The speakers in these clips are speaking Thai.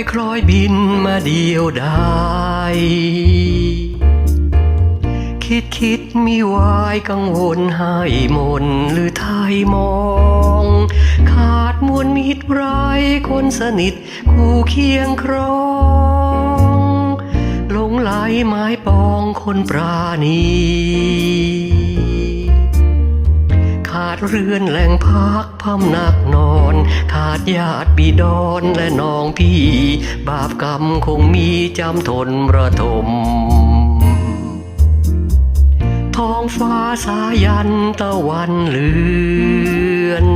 อยคล้อยบินมาเดียวดายคิดคิดมีวายกังวลให้มนหรือไทยมอง ขาดมวลมิตรไรายคนสนิทคู่เคียงครองหลงไหลไม้ปองคนปราณี ดเรือนแหล่งพักพำนักนอน ขาดญาติบิดอนและน้องพี่ บาปกรรมคงมีจำทนระทม ท้องฟ้าสายันตะวันเลือน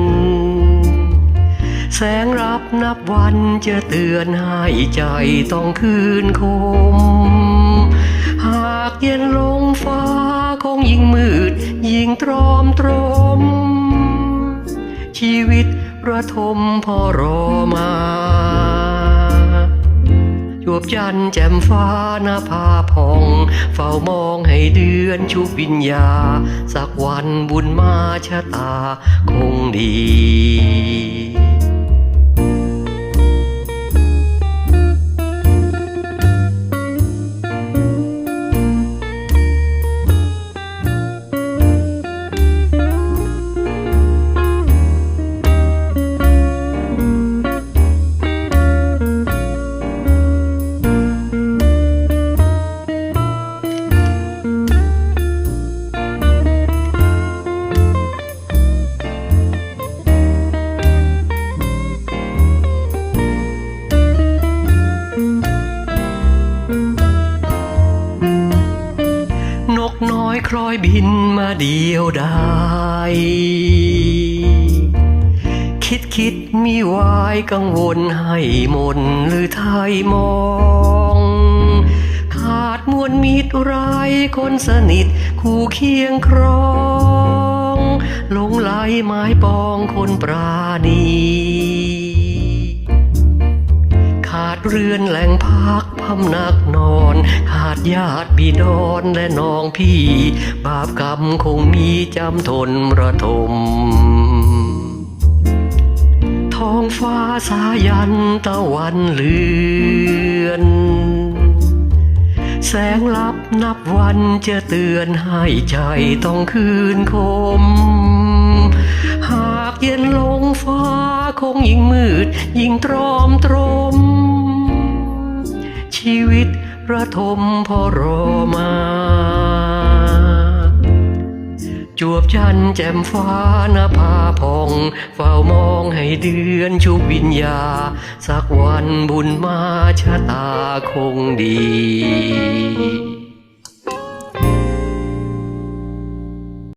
แสงรับนับวันจะเตือนให้ใจต้องคืนคม หากเย็นลงฟ้าคงยิ่งมืด ยิ่งตรอมตรม ระทมพอรอมาจวบจันแจ่มฟ้าหน้าผาพอง เฝ้ามองให้เดือนชุบวิญญา สักวันบุญมาชะตาคงดี คล้อยบินมาเดียวดายคิดคิดมีวายกังวลให้มนหรือไทยมอง ขาดมวลมิตรไรายคนสนิทคู่เคียงครองหลงไหลไม้ปองคนปราณีขาดเรือนแหล่งพักพำนักน ขาดญาติบิดอนและน้องพี่ บาปกรรมคงมีจำทนระทม ท้องฟ้าสายันตะวันเลือนแสงลับนับวันจะเตือนให้ใจต้องคืนคม หากเย็นลงฟ้าคงยิ่งมืด ยิ่งตรอมตรม ชีวิต ระทมพอรอมา จวบจันแจ่มฟ้าหนาผาพองเฝ้ามองให้เดือนชุบวิญญา สักวันบุญมาชะตาคงดี